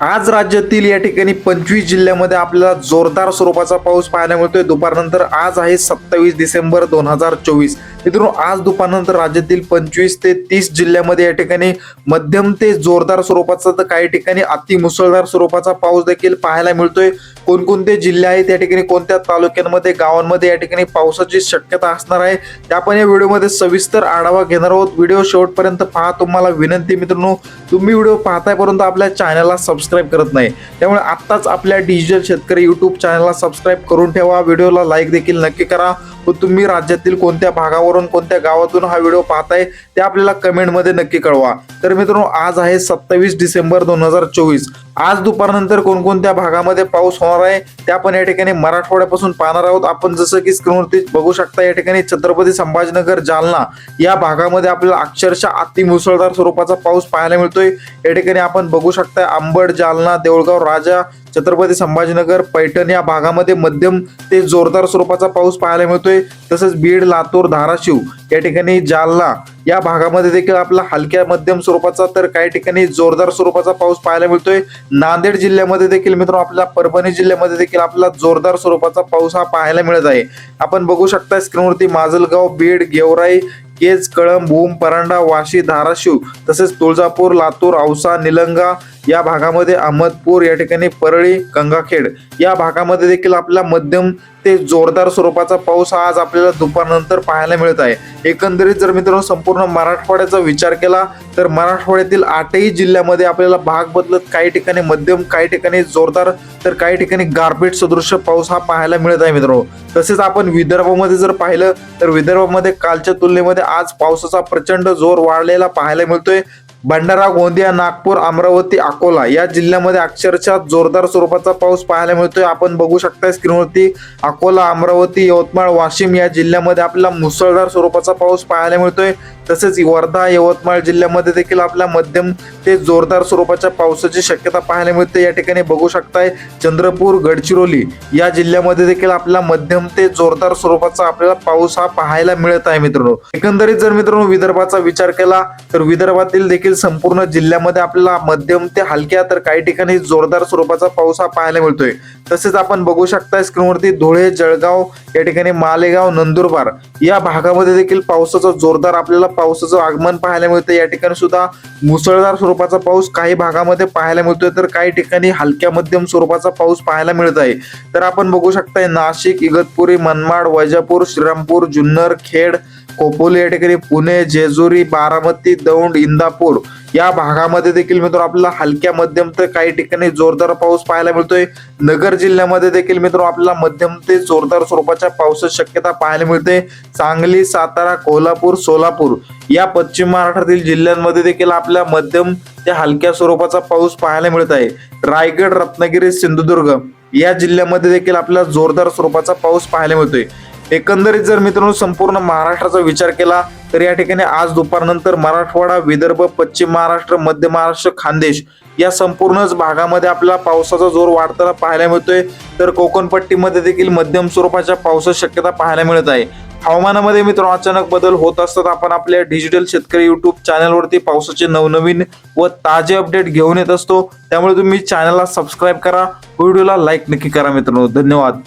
आज राज्यातील या ठिकाणी पंचवीस जिल्ह्यामध्ये आपल्याला जोरदार स्वरूपाचा पाऊस पाहायला मिळतोय. दुपारनंतर आज आहे सत्तावीस डिसेंबर दोन हजार चोवीस. मित्रांनो आज दुपारनंतर राज्यातील पंचवीस ते तीस जिल्ह्यामध्ये या ठिकाणी मध्यम ते जोरदार स्वरूपाचा तर काही ठिकाणी अति मुसळधार स्वरूपाचा पाऊस देखील पाहायला मिळतोय. कोणकोणते जिल्हे आहेत या ठिकाणी? कोणत्या तालुक्यांमध्ये गावांमध्ये या ठिकाणी पावसाची शक्यता असणार आहे? ते आपण या व्हिडिओमध्ये सविस्तर आढावा घेणार आहोत. व्हिडिओ शेवटपर्यंत पहा. तुम्हाला विनंती मित्रांनो तुम्ही व्हिडिओ पाहताय परंतु आपल्या चॅनलला सबस्क्राईब करत नाही. त्यामुळे आत्ताच आपल्या डिजिटल शेतकरी यूट्यूब चॅनलला सबस्क्राईब करून ठेवा. व्हिडिओला लाईक देखील नक्की करा. व तुम्ही राज्यातील कोणत्या भागावरून कोणत्या गावातून हा व्हिडिओ पाहताय ते आपल्याला कमेंटमध्ये नक्की कळवा. तर मित्रांनो आज आहे सत्तावीस डिसेंबर दोन हजार चोवीस. आज दुपारनंतर कोणकोणत्या भागामध्ये पाऊस होणार आहे ते आपण या ठिकाणी मराठवाड्यापासून पाहणार आहोत. आपण जसं की स्क्रीनवरती बघू शकता या ठिकाणी छत्रपती संभाजीनगर जालना या भागामध्ये आपल्याला अक्षरशः अति मुसळधार स्वरूपाचा पाऊस पाहायला मिळतोय. या ठिकाणी आपण बघू शकता आंबड जालना देऊळगाव राजा छत्रपती संभाजीनगर पैठण या भागामध्ये मध्यम ते जोरदार स्वरूपाचा पाऊस पाहायला मिळतोय. तसंच बीड लातूर धाराशिव या ठिकाणी जालना या भागामध्ये देखील आपला हलक्या मध्यम स्वरूपाचा तर काही ठिकाणी जोरदार स्वरूपाचा पाऊस पाहायला मिळतोय. नांदेड जिल्ह्यामध्ये देखील मित्रांनो आपल्या परभणी जिल्ह्यामध्ये देखील आपला जोरदार स्वरूपाचा पाऊस हा पाहायला मिळत आहे. आपण बघू शकता स्क्रीनवरती माजलगाव बीड गेवराई केज कळंब भूम परांडा वाशी धाराशिव तसेच तुळजापूर लातूर औसा निलंगा या भागामध्ये अहमदपूर या ठिकाणी परळी गंगाखेड या भागामध्ये देखील आपला मध्यम ते जोरदार स्वरूपाचा पाऊस हा आज आपल्याला दुपारनंतर पाहायला मिळत आहे. एकंदरीत जर मित्रांनो संपूर्ण मराठवाड्याचा विचार केला तर मराठवाड्यातील आठही जिल्ह्यामध्ये आपल्याला भाग बदलत काही ठिकाणी मध्यम काही ठिकाणी जोरदार तर काही ठिकाणी गारपीट सदृश्य पाऊस हा पाहायला मिळत आहे मित्रांनो. तसेच आपण विदर्भामध्ये जर पाहिलं तर विदर्भामध्ये कालच्या तुलनेमध्ये आज पावसाचा प्रचंड जोर वाढलेला पाहायला मिळतोय. भंडारा गोंदिया नागपूर अमरावती अकोला या जिल्ह्यामध्ये अक्षरशः जोरदार स्वरूपाचा पाऊस पाहायला मिळतोय. आपण बघू शकता स्क्रीनवरती अकोला अमरावती यवतमाळ वाशिम या जिल्ह्यामध्ये आपल्याला मुसळधार स्वरूपाचा पाऊस पाहायला मिळतोय. तसेच वर्धा यवतमाळ जिल्ह्यामध्ये देखील आपल्या मध्यम ते जोरदार स्वरूपाच्या पावसाची शक्यता पाहायला मिळते. या ठिकाणी बघू शकताय चंद्रपूर गडचिरोली या जिल्ह्यामध्ये देखील आपला मध्यम ते जोरदार स्वरूपाचा आपल्याला पाऊस हा पाहायला मिळत आहे मित्रांनो. एकंदरीत जर मित्रांनो विदर्भाचा विचार केला तर विदर्भातील देखील संपूर्ण जिल्ह्यामध्ये आपल्याला मध्यम ते हलक्या तर काही ठिकाणी जोरदार स्वरूपाचा पाऊस हा पाहायला मिळतोय. तसेच आपण बघू शकता स्क्रीनवरती धुळे जळगाव या ठिकाणी मालेगाव नंदुरबार या भागामध्ये देखील पावसाचा जोरदार आपल्याला पावसाचं आगमन पाहायला मिळतं या ठिकाणी सुद्धा मुसळधार स्वरूपाचा पाऊस काही भागामध्ये पाहायला मिळतोय. तर काही ठिकाणी हलक्या मध्यम स्वरूपाचा पाऊस पाहायला मिळत आहे तर आपण बघू शकताय नाशिक इगतपुरी मनमाड वैजापूर श्रीरामपूर जुन्नर खेड खोपोली या ठिकाणी पुणे जेजुरी बारामती दौंड इंदापूर या भागामध्ये देखील मित्र आपल्याला हलक्या मध्यम तर काही ठिकाणी जोरदार पाऊस पाहायला मिळतोय. नगर जिल्ह्यामध्ये देखील मित्र आपल्याला मध्यम ते जोरदार स्वरूपाच्या पावसाची शक्यता पाहायला मिळते. सांगली सातारा कोल्हापूर सोलापूर या पश्चिम महाराष्ट्रातील जिल्ह्यांमध्ये देखील आपल्या मध्यम ते हलक्या स्वरूपाचा पाऊस पाहायला मिळत आहे. रायगड रत्नागिरी सिंधुदुर्ग या जिल्ह्यामध्ये देखील आपल्याला जोरदार स्वरूपाचा पाऊस पाहायला मिळतोय. एकंदरीत जर मित्रांनो संपूर्ण महाराष्ट्राचा विचार केला तर या ठिकाणी आज दुपारनंतर मराठवाडा विदर्भ पश्चिम महाराष्ट्र मध्य महाराष्ट्र खानदेश या संपूर्णच भागामध्ये आपल्याला पावसाचा जोर वाढताना पाहायला मिळतोय. तर कोकणपट्टीमध्ये देखील मध्यम स्वरूपाच्या पावसाची शक्यता पाहायला मिळत आहे. हवामानामध्ये मित्रांनो अचानक बदल होत असतात आपण आपल्या डिजिटल शेतकरी युट्यूब चॅनलवरती पावसाचे नवनवीन व ताजे अपडेट घेऊन येत असतो. त्यामुळे तुम्ही चॅनलला सबस्क्राईब करा व्हिडिओला लाईक नक्की करा मित्रांनो. धन्यवाद.